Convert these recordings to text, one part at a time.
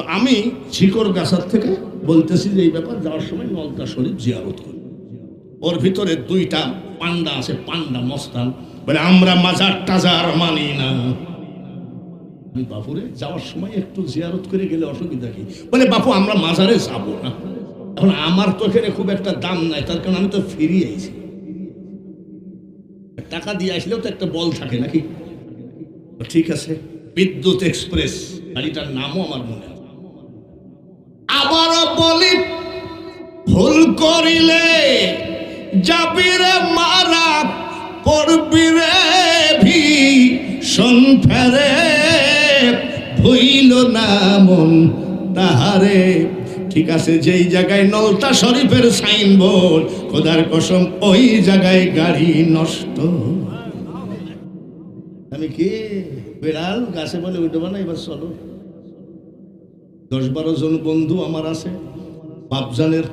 তো আমি শিকড় গাছার থেকে বলতেছি যে এই ব্যাপার যাওয়ার সময় নলকা শরীফ জিয়ারত করি ওর ভিতরে দুইটা পান্ডা আছে, পান্ডা মস্তান। বলে, আমরা মাজার টাজার মানি না। আমি, বাপুরে, যাওয়ার সময় একটু জিয়ারত করে গেলে অসুবিধা কি? বলে, বাপু, আমরা মাজারে যাব না। এখন আমার তো এখানে খুব একটা দাম নাই, তার কারণ আমি তো ফিরিয়ে আইছি। টাকা দিয়ে আসলেও তো একটা বল থাকে নাকি? ঠিক আছে, বিদ্যুৎ এক্সপ্রেস, গাড়িটার নামও আমার মনে করিলে যাবিরে মারা পড়বিরে ভি ফেরে। ভইল না মন তাহারে। ঠিক আছে, যেই জায়গায় নলতা শরীফের সাইনবোর্ড, খোদার কসম, ওই জায়গায় গাড়ি নষ্ট। আমি কি বেড়াল? গাছে বলে উঠবো না, এবার চলো। দশ বারো জন বন্ধু আমার আছে, বাপজানের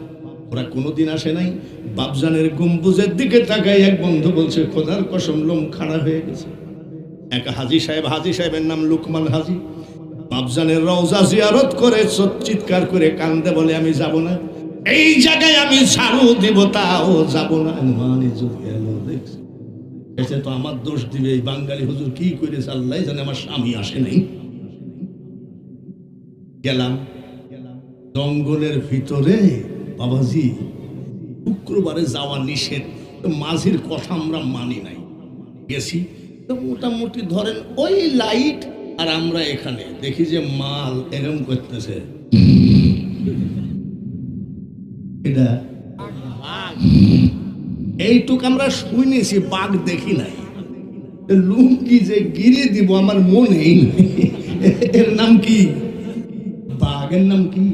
ওরা কোনোদিন আসে নাই। বাপজানের গম্বুজের দিকে তাকায় এক বন্ধু বলছে, খোদার কসম, লোম খাড়া হয়ে গেছে। এক হাজি সাহেব, হাজি সাহেবের নাম লুকমান হাজি। বাপজানের রওজা জিয়ারত করে চিৎকার করে কান্দে বলে, আমি যাব না। এই জায়গায় আমি ঝাড়ু দিব, তাও যাব না। এসে তো আমার দোষ দিবে, এই বাঙালি হুজুর কি করেছে আল্লাহ জানে আমার স্বামী আসে নাই। গেলাম। জঙ্গলের ভিতরে বাবাজি, শুক্রবারে যাওয়া নিষেধ, মাঝির কথা আমরা মানি নাই। গেছি, তো মোটামুটি ধরেন ওই লাইট আর আমরা এখানে। দেখি যে মাল এরম করতেছে। এইটুক আমরা শুনেছি বাঘ দেখি নাই। লুঙ্গি যে গিরে দিব আমার মনেই নাই। এর নাম কি? বাঘের নাম কি?